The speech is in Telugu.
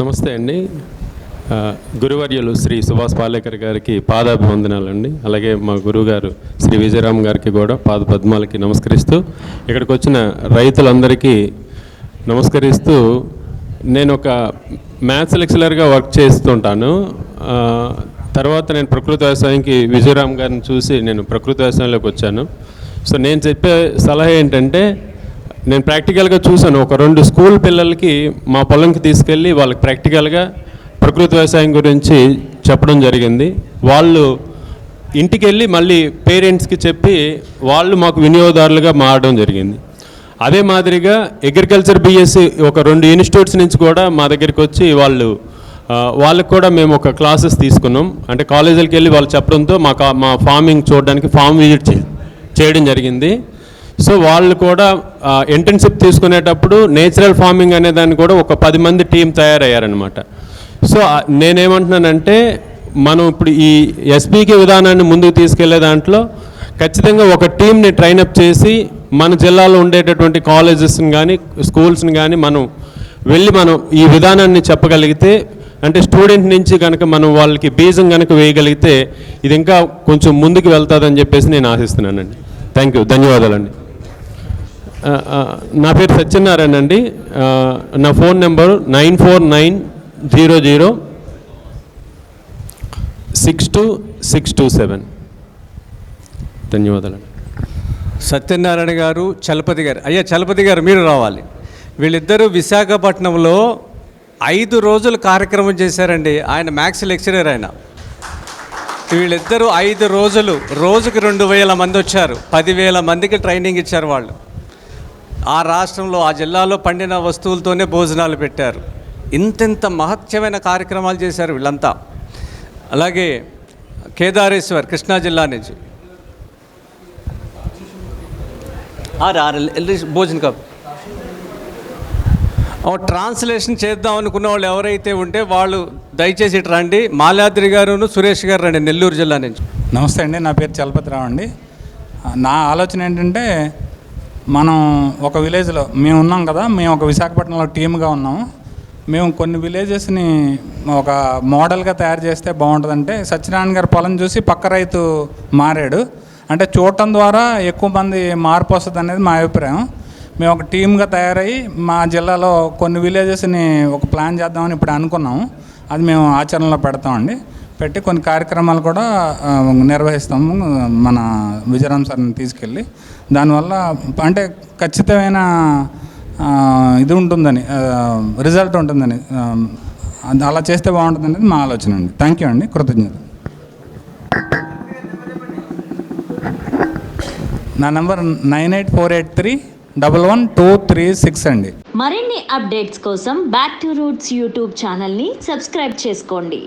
నమస్తే అండి. గురువర్యులు శ్రీ సుభాష్ పాలేకర్ గారికి పాదాభివందనాలండి. అలాగే మా గురువుగారు శ్రీ విజయరామ్ గారికి కూడా పాద పద్మాలకి నమస్కరిస్తూ ఇక్కడికి వచ్చిన రైతులందరికీ నమస్కరిస్తూ నేను ఒక మ్యాథ్స్ లెక్చరర్గా వర్క్ చేస్తుంటాను. తర్వాత నేను ప్రకృతి వ్యవసాయంకి విజయరామ్ గారిని చూసి నేను ప్రకృతి వ్యవసాయంలోకి వచ్చాను. సో నేను చెప్పే సలహా ఏంటంటే నేను ప్రాక్టికల్గా చూశాను. ఒక రెండు స్కూల్ పిల్లలకి మా పొలంకి తీసుకెళ్ళి వాళ్ళకి ప్రాక్టికల్గా ప్రకృతి వ్యవసాయం గురించి చెప్పడం జరిగింది. వాళ్ళు ఇంటికి వెళ్ళి మళ్ళీ పేరెంట్స్కి చెప్పి వాళ్ళు మాకు వినియోగదారులుగా మారడం జరిగింది. అదే మాదిరిగా అగ్రికల్చర్ బిఎస్సి ఒక రెండు ఇన్స్టిట్యూట్స్ నుంచి కూడా మా దగ్గరికి వచ్చి వాళ్ళు వాళ్ళకు కూడా మేము ఒక క్లాసెస్ తీసుకున్నాం. అంటే కాలేజీలకు వెళ్ళి వాళ్ళు చెప్పడంతో మా మా ఫార్మింగ్ చూడడానికి ఫామ్ విజిట్ చేయడం జరిగింది. సో వాళ్ళు కూడా ఇంటర్న్షిప్ తీసుకునేటప్పుడు నేచురల్ ఫార్మింగ్ అనే దాన్ని కూడా ఒక పది మంది టీం తయారయ్యారనమాట సో నేనేమంటున్నానంటే మనం ఇప్పుడు ఈ ఎస్పీకే విధానాన్ని ముందుకు తీసుకెళ్ళే దాంట్లో ఖచ్చితంగా ఒక టీంని ట్రైనప్ చేసి మన జిల్లాలో ఉండేటటువంటి కాలేజెస్ని కానీ స్కూల్స్ని కానీ మనం వెళ్ళి మనం ఈ విధానాన్ని చెప్పగలిగితే అంటే స్టూడెంట్ నుంచి కనుక మనం వాళ్ళకి బీజం కనుక వేయగలిగితే ఇది ఇంకా కొంచెం ముందుకు వెళ్తుందని చెప్పేసి నేను ఆశిస్తున్నానండి. థ్యాంక్ యూ ధన్యవాదాలండి. నా పేరు సత్యనారాయణ అండి. నా phone number nine four nine zero zero six two six two seven. ధన్యవాదాలండి సత్యనారాయణ గారు చలపతి గారు. అయ్యా చలపతి గారు మీరు రావాలి. వీళ్ళిద్దరూ విశాఖపట్నంలో ఐదు రోజులు కార్యక్రమం చేశారండి. ఆయన మ్యాథ్స్ లెక్చరర్ ఆయన. వీళ్ళిద్దరూ ఐదు రోజులు రోజుకు రెండు వేల మంది వచ్చారు. పదివేల మందికి ట్రైనింగ్ ఇచ్చారు వాళ్ళు. ఆ రాష్ట్రంలో ఆ జిల్లాలో పండిన వస్తువులతోనే భోజనాలు పెట్టారు. ఇంతెంత మహత్యమైన కార్యక్రమాలు చేశారు వీళ్ళంతా. అలాగే కేదారేశ్వర్ కృష్ణా జిల్లా నుంచి. భోజన రా కప్. ట్రాన్స్లేషన్ చేద్దాం అనుకున్న వాళ్ళు ఎవరైతే ఉంటే వాళ్ళు దయచేసి ఇటు రండి. మాలాద్రి గారును సురేష్ గారు రండి నెల్లూరు జిల్లా నుంచి. నమస్తే అండి నా పేరు చలపతిరావు అండి. నా ఆలోచన ఏంటంటే మనం ఒక విలేజ్లో మేము ఉన్నాం కదా మేము ఒక విశాఖపట్నంలో టీమ్గా ఉన్నాము. మేము కొన్ని విలేజెస్ని ఒక మోడల్గా తయారు చేస్తే బాగుంటుందంటే సత్యనారాయణ గారి పొలం చూసి పక్క రైతు మారాడు. అంటే చూడటం ద్వారా ఎక్కువ మంది మార్పు వస్తుంది అనేది మా అభిప్రాయం. మేము ఒక టీమ్గా తయారయ్యి మా జిల్లాలో కొన్ని విలేజెస్ని ఒక ప్లాన్ చేద్దామని ఇప్పుడు అనుకున్నాము. అది మేము ఆచరణలో పెడతామండి. పెట్టి కొన్ని కార్యక్రమాలు కూడా నిర్వహిస్తాము మన విజయరామ్ సార్ని తీసుకెళ్ళి. దానివల్ల అంటే ఖచ్చితమైన ఇది ఉంటుందని రిజల్ట్ ఉంటుందని అలా చేస్తే బాగుంటుంది అనేది మా ఆలోచన అండి. థ్యాంక్ యూ అండి. కృతజ్ఞత నా number nine eight four eight three double one two three six అండి. మరిన్ని అప్డేట్స్ కోసం బ్యాక్ టు రూట్స్ యూట్యూబ్ ఛానల్ని సబ్స్క్రైబ్ చేసుకోండి.